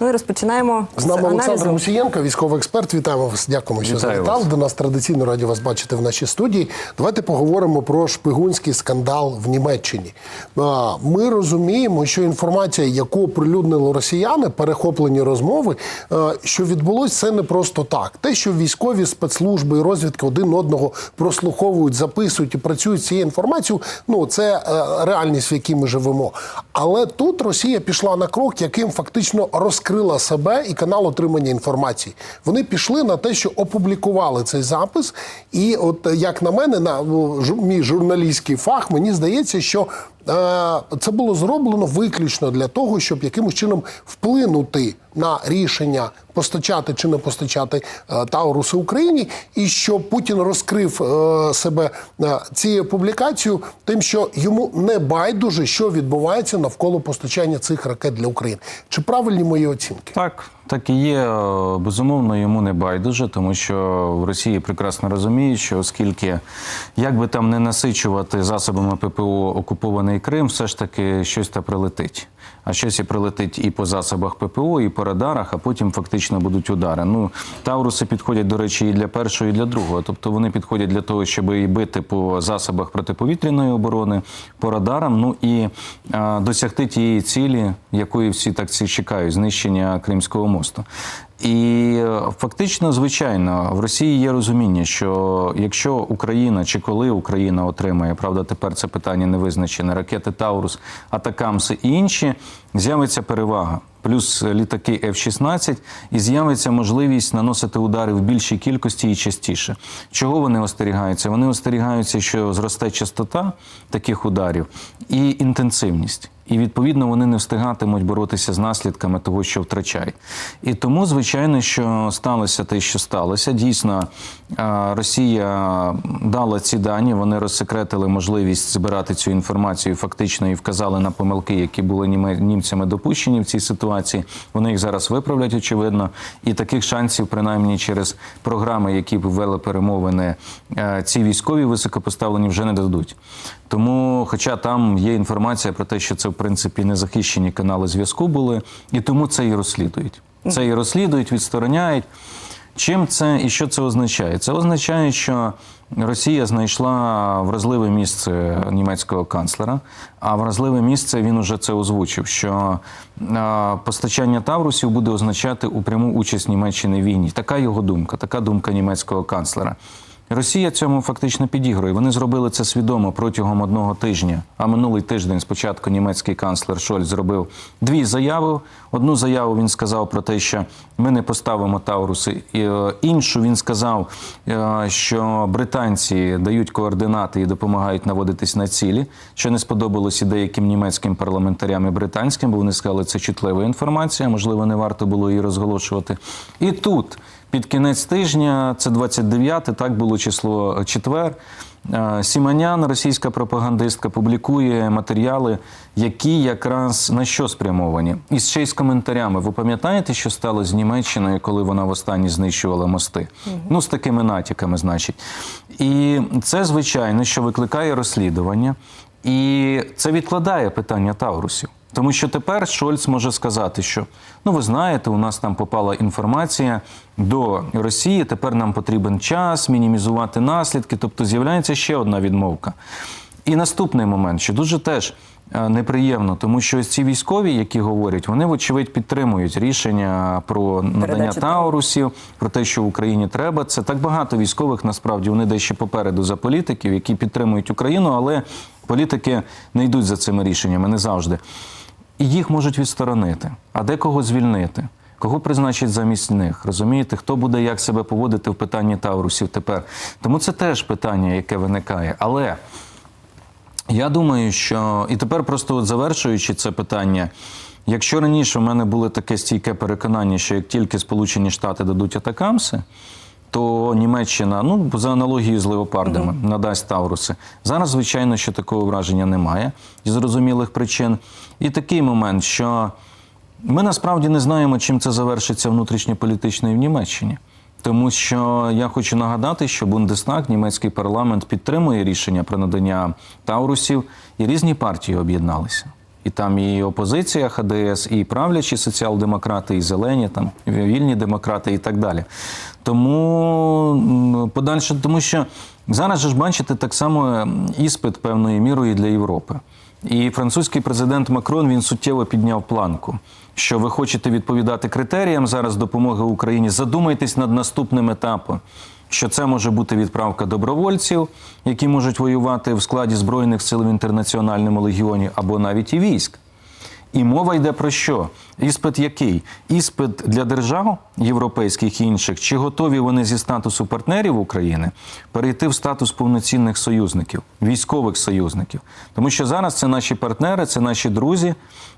Ну і розпочинаємо З нами Олександр. Мусієнко, військовий експерт. Вітаємо вас. Дякуємо, що Вітаю завітали вас. до нас. Традиційно раді вас бачити в нашій студії. Давайте поговоримо про шпигунський скандал в Німеччині. Ми розуміємо, що інформація, яку оприлюднили росіяни, перехоплені розмови, що відбулося це не просто так. Те, що військові спецслужби і розвідки один одного прослуховують, записують і працюють з цією інформацією, ну це е, реальність, в якій ми живемо. Але тут Росія пішла на крок, яким фактично розкрила себе і канал отримання інформації. Вони пішли на те, що опублікували цей запис. І, от як на мене, на мій журналістський фах, мені здається, що. Е, Це було зроблено виключно для того, щоб якимось чином вплинути на рішення постачати чи не постачати е, Тауруси Україні, і що Путін розкрив е, себе цією публікацією, тим, що йому не байдуже, що відбувається навколо постачання цих ракет для України. Чи правильні мої оцінки? Так, так і є. Е, Безумовно, йому не байдуже, тому що в Росії прекрасно розуміють, що оскільки як би там не насичувати засобами ППО окупований Крим, все ж таки щось та прилетить. А щось і прилетить і по засобах ППО, і по радарах, а потім фактично будуть удари. Ну, Тауруси підходять, до речі, і для першого, і для другого. Тобто вони підходять для того, щоб і бити по засобах протиповітряної оборони, по радарам, ну і а, досягти тієї цілі, якої всі так чекають знищення Кримського мосту. І е, фактично, звичайно, в Росії є розуміння, що якщо Україна чи коли Україна отримає, правда, тепер це питання не визначене, ракети Таурус, Атакамси і інші, з'явиться перевага. Плюс літаки F-16, і з'явиться можливість наносити удари в більшій кількості і частіше. Чого вони остерігаються? Вони остерігаються, що зросте частота таких ударів і інтенсивність. І відповідно вони не встигатимуть боротися з наслідками того, що втрачають. І тому, звичайно, що сталося те, що сталося. Дійсно, Росія дала ці дані, вони розсекретили можливість збирати цю інформацію фактично і вказали на помилки, які були німцями допущені в цій ситуації. Вони їх зараз виправлять, очевидно. І таких шансів, принаймні через програми, які ввели перемовини, е, ці військові високопоставлені вже не дадуть. Тому, хоча там є інформація про те, що це в принципі незахищені канали зв'язку були, і тому це і розслідують. Це і розслідують, відстороняють. Чим це і що це означає? Це означає, що Росія знайшла вразливе місце німецького канцлера, а вразливе місце він уже це озвучив. Що постачання Таврусів буде означати у пряму участь Німеччини в війні. Така його думка, така думка німецького канцлера. Росія цьому фактично підігрує. Вони зробили це свідомо протягом одного тижня. А минулий тиждень спочатку німецький канцлер Шольц зробив дві заяви. Одну заяву він сказав про те, що ми не поставимо Тауруси. І, е, Іншу він сказав, е, що британці дають координати і допомагають наводитись на цілі, що не сподобалося деяким німецьким парламентарям і британським, бо вони сказали, це чутлива інформація, можливо, не варто було її розголошувати. І тут. Під кінець тижня, це 29, так було число четвер. е, Сіманян, російська пропагандистка, публікує матеріали, які якраз на що спрямовані. І ще й з коментарями. Ви пам'ятаєте, що стало з Німеччиною, коли вона востаннє знищувала мости? Ну, з такими натяками, значить. І це, звичайно, що викликає розслідування, і це відкладає питання Таурусів. Тому що тепер Шольц може сказати, що ну ви знаєте, у нас там попала інформація до Росії. Тепер нам потрібен час мінімізувати наслідки. Тобто з'являється ще одна відмовка. І наступний момент, що дуже теж е, неприємно, тому що ось ці військові, які говорять, вони вочевидь підтримують рішення про надання Передачі таурусів, про те, що в Україні треба. Це так багато військових насправді вони дещо попереду за політиків, які підтримують Україну, але політики не йдуть за цими рішеннями не завжди. І їх можуть відсторонити, а декого звільнити. Кого призначать замість них? Розумієте, хто буде як себе поводити в питанні Таурусів тепер? Тому це теж питання, яке виникає. Але я думаю, що і тепер просто от завершуючи це питання. Якщо раніше в мене було таке стійке переконання, що як тільки Сполучені Штати дадуть атакамси, то Німеччина, ну за аналогією з леопардами, надасть Тауруси. Зараз, звичайно, що такого враження немає з зрозумілих причин. І такий момент, що ми насправді не знаємо, чим це завершиться внутрішньополітично і в Німеччині. Тому що я хочу нагадати, що Бундестаг, німецький парламент, підтримує рішення про надання Таурусів, і різні партії об'єдналися. І там і опозиція ХДС, і правлячі соціал-демократи, і зелені, там вільні демократи, і так далі. Тому подальше, тому що зараз ж бачите так само іспит певною мірою для Європи. І французький президент Макрон він суттєво підняв планку. Що ви хочете відповідати критеріям зараз допомоги Україні? Задумайтесь над наступним етапом. Що це може бути відправка добровольців, які можуть воювати в складі збройних сил в інтернаціональному легіоні, або навіть і військ. І мова йде про що? Іспит який? Іспит для держав європейських і інших, чи готові вони зі статусу партнерів України перейти в статус повноцінних союзників, військових союзників? Тому що зараз це наші партнери, це наші друзі.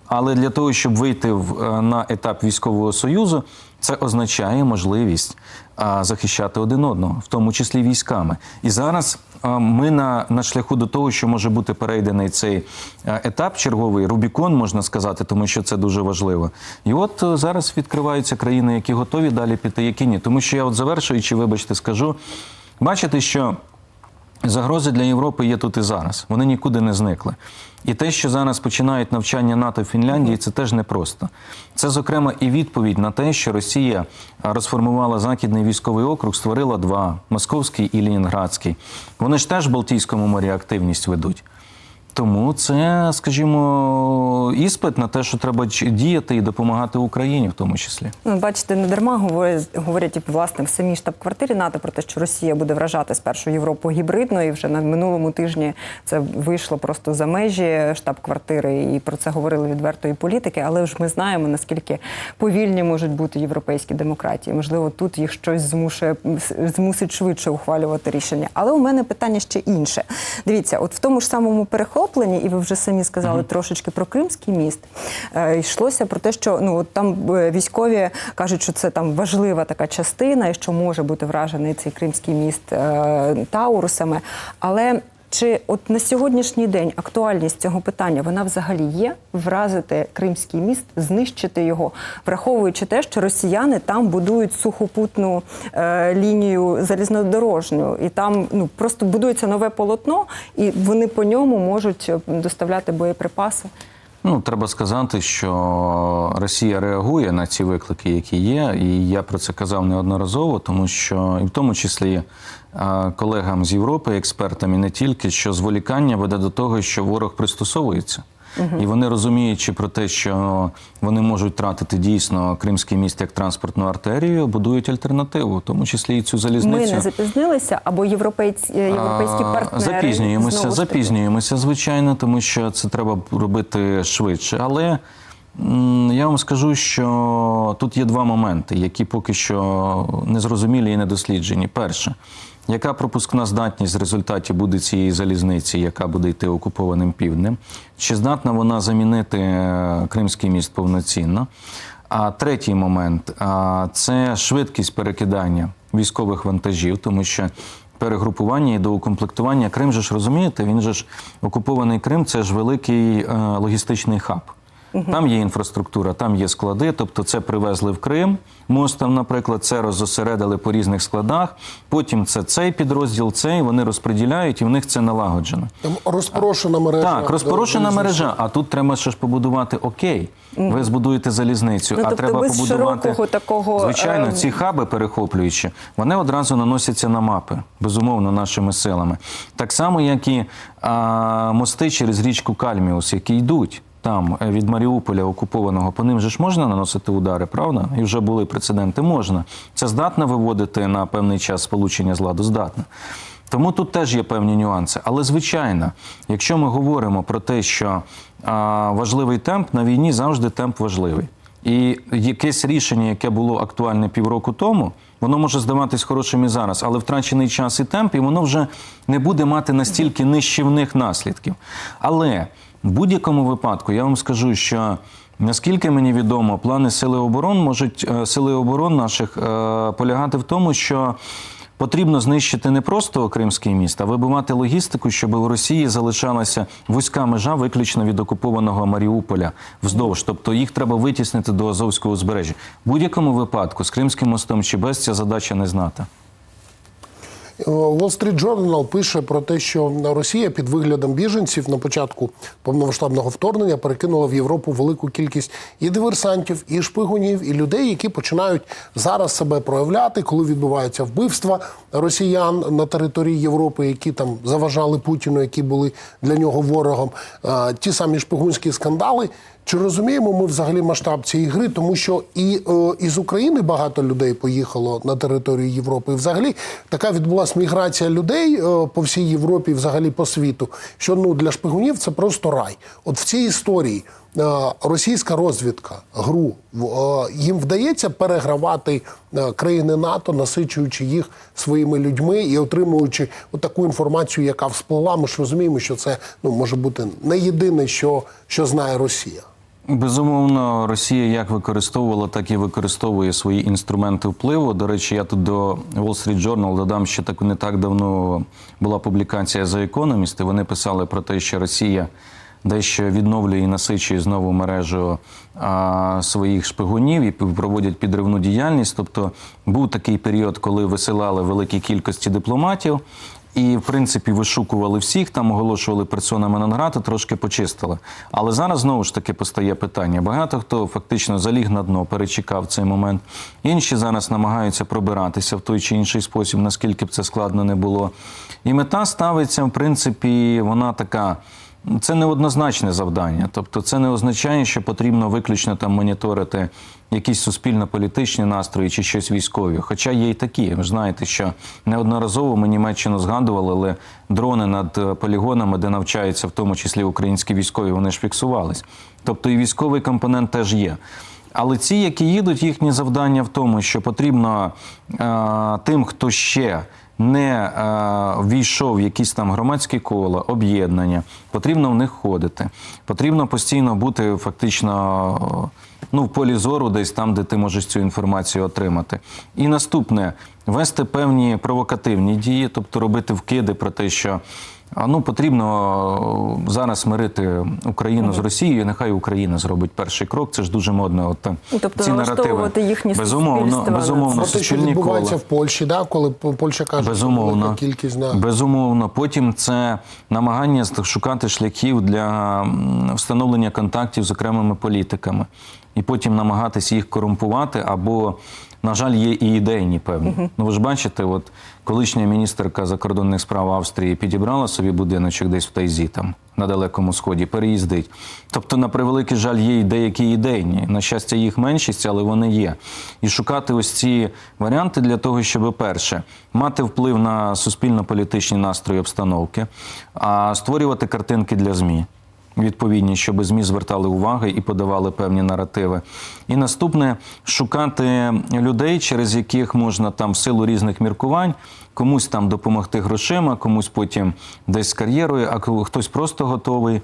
Але для того, щоб вийти в, е, на етап військового союзу, це означає можливість захищати один одного, в тому числі військами. І зараз ми на, на шляху до того, що може бути перейдений цей етап, черговий Рубікон, можна сказати, тому що це дуже важливо. І от е, зараз відкриваються країни, які готові далі піти, які ні. Тому що я, от завершуючи, вибачте, скажу, бачите, що. Загрози для Європи є тут і зараз. Вони нікуди не зникли. І те, що зараз починають навчання НАТО в Фінляндії, це теж непросто. Це, зокрема, і відповідь на те, що Росія розформувала Західний військовий округ, створила два Московський і Лінінградський. Вони ж теж в Балтійському морі активність ведуть. Тому це, скажімо, іспит на те, що треба діяти і допомагати Україні, в тому числі. Ну, бачите, не дарма говорять, говорять і власне в самій штаб-квартирі НАТО про те, що Росія буде вражати спершу Європу гібридно, і вже на минулому тижні це вийшло просто за межі штаб-квартири, і про це говорили відверто і політики. Але ж ми знаємо наскільки повільні можуть бути європейські демократії. Можливо, тут їх щось змушує змусить швидше ухвалювати рішення. Але у мене питання ще інше. Дивіться, от в тому ж самому перехопленні, і ви вже самі сказали трошечки про Кримський міст. е, Йшлося про те, що ну от там е, військові кажуть, що це там важлива така частина, і що може бути вражений цей Кримський міст е, Таурусами. Але чи от на сьогоднішній день актуальність цього питання вона взагалі є вразити Кримський міст, знищити його, враховуючи те, що росіяни там будують сухопутну е, лінію залізнодорожню, і там ну просто будується нове полотно, і вони по ньому можуть е, доставляти боєприпаси. Ну, треба сказати, що Росія реагує на ці виклики, які є, і я про це казав неодноразово, тому що і в тому числі е, колегам з Європи, експертам і не тільки, що зволікання веде до того, що ворог пристосовується. І вони розуміючи про те, що вони можуть тратити дійсно Кримський міст як транспортну артерію, будують альтернативу, в тому числі і цю залізницю. Ми не запізнилися, або європейці, європейські А, партнери Запізнюємося, запізнюємося, звичайно, тому що це треба робити швидше. Але я вам скажу, що тут є два моменти, які поки що незрозумілі і недосліджені. Перше, яка пропускна здатність в результаті буде цієї залізниці, яка буде йти окупованим півднем? Чи здатна вона замінити е, Кримський міст повноцінно? А третій момент це швидкість перекидання військових вантажів, тому що перегрупування і доукомплектування Крим же ж розумієте, він же ж окупований Крим, це ж великий е, логістичний хаб. Там є інфраструктура, там є склади, тобто це привезли в Крим мостом, наприклад, це розосередили по різних складах. Потім це цей підрозділ, цей вони розподіляють, і в них це налагоджено. Там розпорошена мережа. Так, розпорошена мережа. А тут треба ще ж побудувати окей. Ви збудуєте залізницю, Ну, а тобто треба без побудувати широкого такого, звичайно ем, ці хаби перехоплюючі. Вони одразу наносяться на мапи, безумовно, нашими силами. Так само, як і а, мости через річку Кальміус, які йдуть. Там е, від Маріуполя окупованого по ним же ж можна наносити удари, правда? І вже були прецеденти. Можна. Це здатно виводити на певний час сполучення з ладу? Здатно. Тому тут теж є певні нюанси. Але звичайно, якщо ми говоримо про те, що а, важливий темп на війні завжди темп важливий. І якесь рішення, яке було актуальне півроку тому, воно може здаватись хорошим і зараз, але втрачений час і темп, і воно вже не буде мати настільки нищівних наслідків. Але в будь-якому випадку я вам скажу, що наскільки мені відомо, плани сили оборон можуть е, сили оборон наших е, полягати в тому, що Потрібно знищити не просто Кримський міст, а вибивати логістику, щоб у Росії залишалася вузька межа виключно від окупованого Маріуполя вздовж. Тобто їх треба витіснити до Азовського узбережжя. В будь-якому випадку з Кримським мостом чи без ця задача не знати. Wall Street Journal пише про те, що Росія під виглядом біженців на початку повномасштабного вторгнення перекинула в Європу велику кількість і диверсантів, і шпигунів, і людей, які починають зараз себе проявляти, коли відбуваються вбивства росіян на території Європи, які там заважали Путіну, які були для нього ворогом. Е, Ті самі шпигунські скандали. Чи розуміємо ми взагалі масштаб цієї гри? Тому що і е, із України багато людей поїхало на територію Європи. І взагалі така відбулася міграція людей е, по всій Європі, взагалі по світу. Що ну для шпигунів це просто рай. От в цій історії е, російська розвідка гру е, їм вдається перегравати країни НАТО, насичуючи їх своїми людьми і отримуючи таку інформацію, яка всплила. Ми ж розуміємо, що це ну може бути не єдине, що, що знає Росія. Безумовно, Росія як використовувала, так і використовує свої інструменти впливу. До речі, я тут до Wall Street Journal додам, що так не так давно була публікація за Economist, і Вони писали про те, що Росія дещо відновлює і насичує знову мережу а, своїх шпигунів і проводять підривну діяльність. Тобто був такий період, коли висилали великі кількості дипломатів. І, в принципі, вишукували всіх, там оголошували персонами Нонграта, трошки почистили. Але зараз знову ж таки постає питання. Багато хто фактично заліг на дно, перечекав цей момент. Інші зараз намагаються пробиратися в той чи інший спосіб, наскільки б це складно не було. І мета ставиться, в принципі, вона така. Це неоднозначне завдання. Тобто, це не означає, що потрібно виключно там моніторити якісь суспільно-політичні настрої чи щось військові. Хоча є і такі. Ви ж знаєте, що неодноразово ми Німеччину згадували, але дрони над е, полігонами, де навчаються в тому числі українські військові, вони ж фіксувались. Тобто і військовий компонент теж є. Але ці, які їдуть, їхнє завдання в тому, що потрібно е, тим, хто ще не е, війшов в якісь там громадські кола, об'єднання, потрібно в них ходити. Потрібно постійно бути фактично ну, в полі зору, десь там, де ти можеш цю інформацію отримати. І наступне вести певні провокативні дії, тобто робити вкиди про те, що. А, Ну, потрібно е, зараз мирити Україну з Росією. Нехай Україна зробить перший крок. Це ж дуже модно. От там тобто ці наративи. їхні безумовно, безумовно, що відбувається в Польщі, да, коли Польща каже, Безумовно. велика кількість да. Безумовно. Потім це намагання шукати шляхів для встановлення контактів з окремими політиками. І потім намагатись їх корумпувати, або, на жаль, є і ідейні певні. Ну ви ж бачите, от колишня міністерка закордонних справ Австрії підібрала собі будиночок десь в Тайзі, там на далекому сході, переїздить. Тобто, на превеликий жаль, є і деякі ідейні. На щастя, їх меншість, але вони є. І шукати ось ці варіанти для того, щоб перше мати вплив на суспільно-політичні настрої обстановки, а створювати картинки для ЗМІ. Відповідні, щоб ЗМІ звертали увагу і подавали певні наративи. І наступне шукати людей, через яких можна там в силу різних міркувань комусь там допомогти грошима, комусь потім десь з кар'єрою, а хтось просто готовий,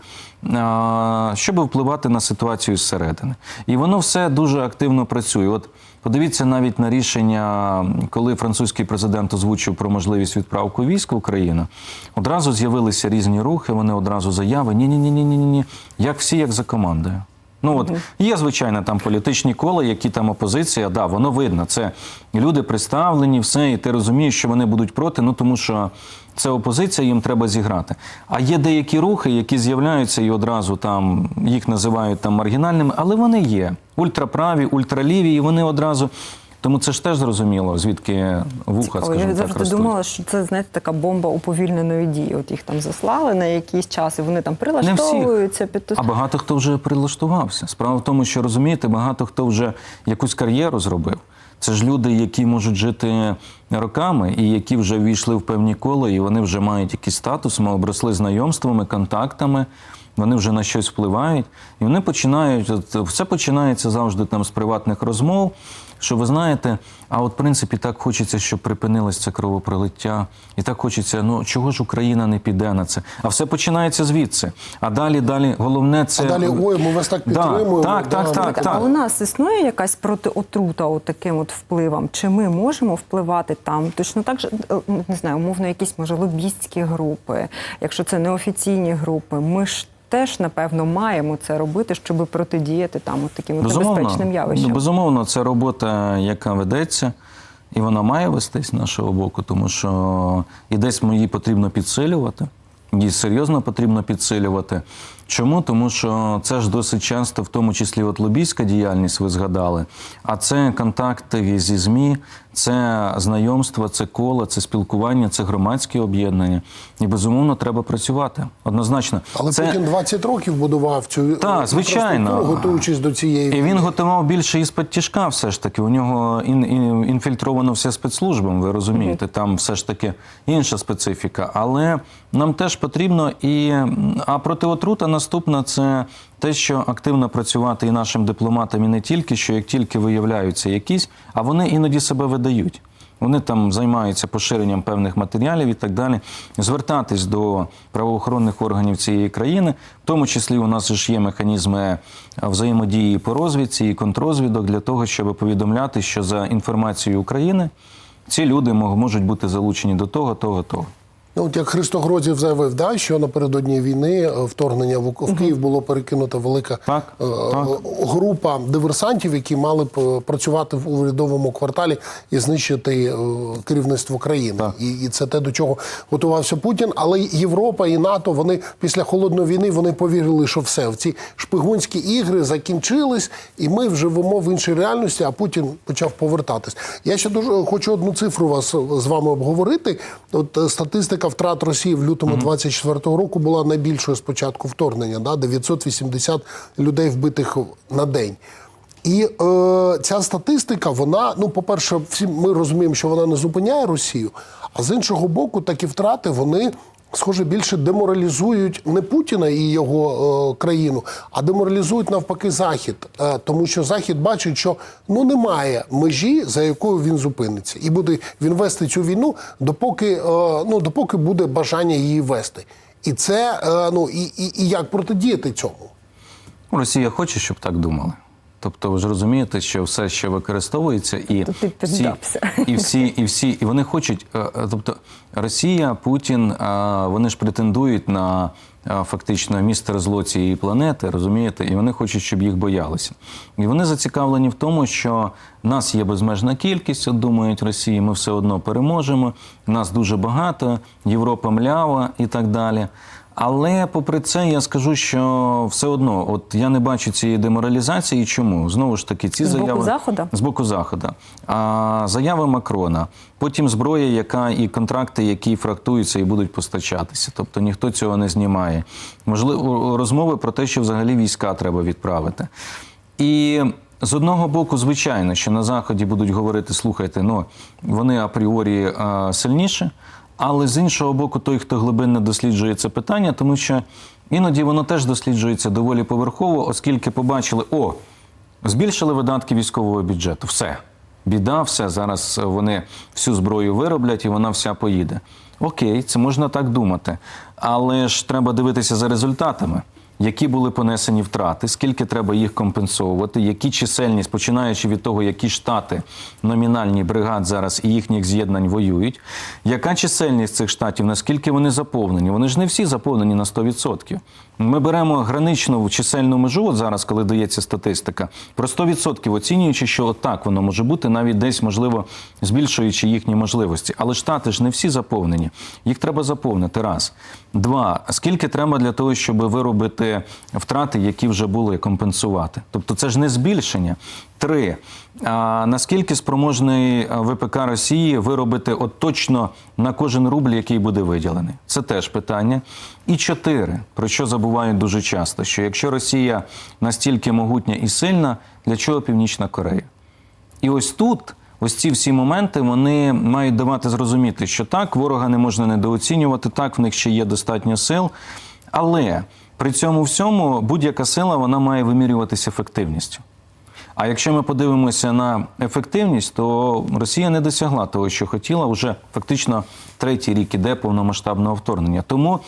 щоб впливати на ситуацію зсередини. І воно все дуже активно працює. От подивіться навіть на рішення, коли французький президент озвучив про можливість відправку військ в Україну, одразу з'явилися різні рухи, вони одразу заяви. Ні, ні, ні. Як всі, як за командою. Ну от є звичайно там політичні кола, які там опозиція. Да, воно видно. Це люди представлені, все, і ти розумієш, що вони будуть проти. Ну тому що це опозиція, їм треба зіграти. А є деякі рухи, які з'являються і одразу там їх називають там маргінальними, але вони є ультраправі, ультраліві, і вони одразу. Тому це ж теж зрозуміло, звідки вуха, скажімо Я так, завжди ростуть. думала, що це знаєте така бомба уповільненої дії. От їх там заслали на якийсь час, і вони там прилаштовуються під ту- А багато хто вже прилаштувався. Справа в тому, що розумієте, багато хто вже якусь кар'єру зробив. Це ж люди, які можуть жити роками і які вже ввійшли в певні кола, і вони вже мають якийсь статус, ми обросли знайомствами, контактами. Вони вже на щось впливають, і вони починають. Все починається завжди там з приватних розмов. Що ви знаєте, а от в принципі так хочеться, щоб припинилось це кровопролиття, і так хочеться, ну чого ж Україна не піде на це? А все починається звідси. А далі, далі, головне це А далі, ой, ми вас так підтримуємо. Так, да, так, ми- так, А у нас існує якась протиотрута от таким от впливом? Чи ми можемо впливати там? Точно так же е, не знаю, умовно, якісь може лобістські групи, якщо це неофіційні групи, ми ж. Теж напевно маємо це робити, щоб протидіяти там от таким от небезпечним ну, явищам. безумовно, це робота, яка ведеться. І вона має вестись з нашого боку, тому що і десь її потрібно підсилювати. Її серйозно потрібно підсилювати. Чому? Тому що це ж досить часто, в тому числі от лобійська діяльність, ви згадали. А це контакти зі ЗМІ, це знайомства, це коло, це спілкування, це громадські об'єднання. І безумовно треба працювати. Однозначно. Але це... Путін 20 років будував цю Так, звичайно. готуючись до цієї І він готував більше із-під тяжка, все ж таки. У нього ін, ін, інфільтровано все спецслужбами, ви розумієте, там все ж таки інша специфіка. Але нам теж потрібно і. А протиотрута наступна це те, що активно працювати і нашим дипломатам, і не тільки, що як тільки виявляються якісь, а вони іноді себе видають. Вони там займаються поширенням певних матеріалів і так далі. Звертатись до правоохоронних органів цієї країни, в тому числі у нас ж є механізми взаємодії по розвідці і контрозвідок для того, щоб повідомляти, що за інформацією України ці люди можуть бути залучені до того, того, того. Ну, от як Христо Грозів заявив, да, що напередодні війни е, вторгнення в, в Київ було перекинута велика Так, е, так. група диверсантів, які мали б е, працювати в урядовому кварталі і знищити е, керівництво країни. Так. І, і це те, до чого готувався Путін. Але Європа і НАТО вони після холодної війни вони повірили, що все в ці шпигунські ігри закінчились, і ми живемо в іншій реальності. А Путін почав повертатись. Я ще дуже хочу одну цифру вас з вами обговорити. От е, статистика втрат Росії в лютому 24-го року була найбільшою з початку вторгнення. Да? 980 людей вбитих на день. І е, ця статистика, вона, ну, по-перше, всі ми розуміємо, що вона не зупиняє Росію, а з іншого боку, такі втрати вони. Схоже, більше деморалізують не Путіна і його е, країну, а деморалізують навпаки Захід, е, тому що Захід бачить, що ну немає межі, за якою він зупиниться, і буде він вести цю війну, допоки е, ну допоки буде бажання її вести. І це е, ну і, і, і як протидіяти цьому. Росія хоче, щоб так думали. Тобто, ви ж розумієте, що все ще використовується, і То ти всі, і всі, і всі, і вони хочуть. е, е, Тобто, Росія, Путін, е, вони ж претендують на фактично місце зло цієї планети, розумієте, і вони хочуть, щоб їх боялися. І вони зацікавлені в тому, що нас є безмежна кількість, от думають Росії, ми все одно переможемо. Нас дуже багато, Європа млява і так далі. Але попри це, я скажу, що все одно, от я не бачу цієї деморалізації. Чому знову ж таки ці З боку заяви Заходу? з боку заходу. А заяви Макрона, потім зброя, яка і контракти, які фрактуються і будуть постачатися. Тобто ніхто цього не знімає. Можливо, розмови про те, що взагалі війська треба відправити. І з одного боку, звичайно, що на заході будуть говорити: слухайте, ну вони апріорі сильніші. Але з іншого боку, той, хто глибинно досліджує це питання, тому що іноді воно теж досліджується доволі поверхово, оскільки побачили, о, збільшили видатки військового бюджету. Все. Біда, все. Зараз вони всю зброю вироблять і вона вся поїде. Окей, це можна так думати. Але ж треба дивитися за результатами. Які були понесені втрати, скільки треба їх компенсовувати, які чисельність, починаючи від того, які штати номінальні бригад зараз і їхніх з'єднань воюють, яка чисельність цих штатів, наскільки вони заповнені? Вони ж не всі заповнені на 100%. Ми беремо граничну чисельну межу, от зараз, коли дається статистика, про 100% оцінюючи, що отак воно може бути, навіть десь, можливо, збільшуючи їхні можливості. Але штати ж не всі заповнені. Їх треба заповнити. Раз. Два. Скільки треба для того, щоб виробити втрати, які вже були компенсувати? Тобто це ж не збільшення. Три. А наскільки спроможний ВПК Росії виробити от точно на кожен рубль, який буде виділений? Це теж питання. І чотири, про що забувають дуже часто: що якщо Росія настільки могутня і сильна, для чого Північна Корея? І ось тут, ось ці всі моменти, вони мають давати зрозуміти, що так, ворога не можна недооцінювати, так, в них ще є достатньо сил. Але при цьому всьому будь-яка сила вона має вимірюватися ефективністю. А якщо ми подивимося на ефективність, то Росія не досягла того, що хотіла, вже фактично третій рік іде повномасштабного вторгнення. Тому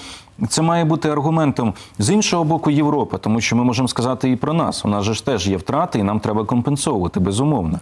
це має бути аргументом з іншого боку Європи, тому що ми можемо сказати і про нас. У нас же ж теж є втрати, і нам треба компенсовувати, безумовно.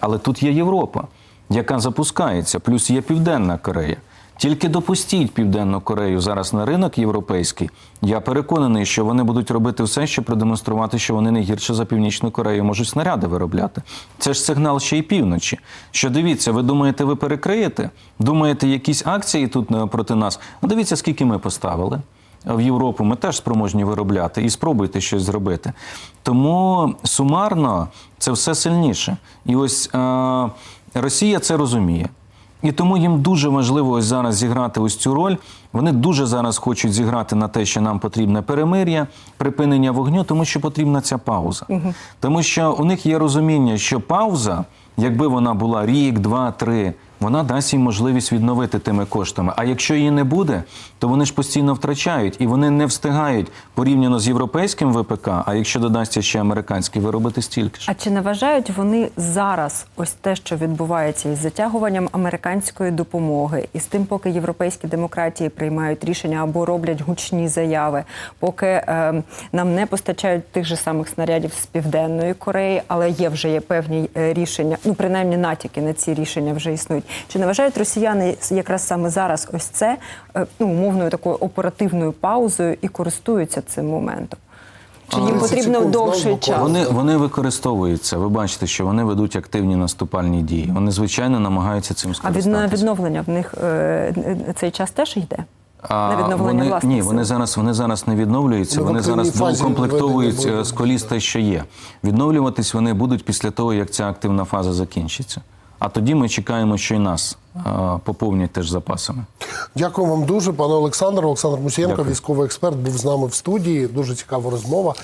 Але тут є Європа, яка запускається, плюс є Південна Корея. Тільки допустіть Південну Корею зараз на ринок європейський. Я переконаний, що вони будуть робити все, щоб продемонструвати, що вони не гірше за Північну Корею можуть снаряди виробляти. Це ж сигнал ще й півночі. Що дивіться, ви думаєте, ви перекриєте? Думаєте, якісь акції тут е, проти нас? Ну дивіться, скільки ми поставили. В Європу ми теж спроможні виробляти і спробуйте щось зробити. Тому сумарно це все сильніше. І ось е, Росія це розуміє. І тому їм дуже важливо ось зараз зіграти ось цю роль. Вони дуже зараз хочуть зіграти на те, що нам потрібне перемир'я, припинення вогню, тому що потрібна ця пауза. Тому що у них є розуміння, що пауза, якби вона була рік, два, три, вона дасть їм можливість відновити тими коштами. А якщо її не буде, то вони ж постійно втрачають і вони не встигають порівняно з європейським ВПК. А якщо додасться ще американський, виробити стільки ж. А чи не вважають вони зараз ось те, що відбувається із затягуванням американської допомоги, і з тим, поки європейські демократії приймають рішення або роблять гучні заяви, поки е, нам не постачають тих же самих снарядів з південної Кореї, але є вже є певні е, рішення, ну принаймні натяки на ці рішення вже існують. Чи не вважають росіяни якраз саме зараз ось це е, ну, умовною такою оперативною паузою і користуються цим моментом? Чи їм потрібно довший час? Вони, вони використовуються. Ви бачите, що вони ведуть активні наступальні дії. Вони звичайно намагаються цим А від відновлення в них е, цей час теж йде? А на відновлення вони, ні, вони зараз вони зараз не відновлюються. Ну, Вони зараз е, з коліс те, що є. Відновлюватись вони будуть після того, як ця активна фаза закінчиться. А тоді ми чекаємо, що й нас е, поповнять теж запасами. Дякую вам дуже, пане Олександр. Олександр Мусієнко, військовий експерт, був з нами в студії. Дуже цікава розмова.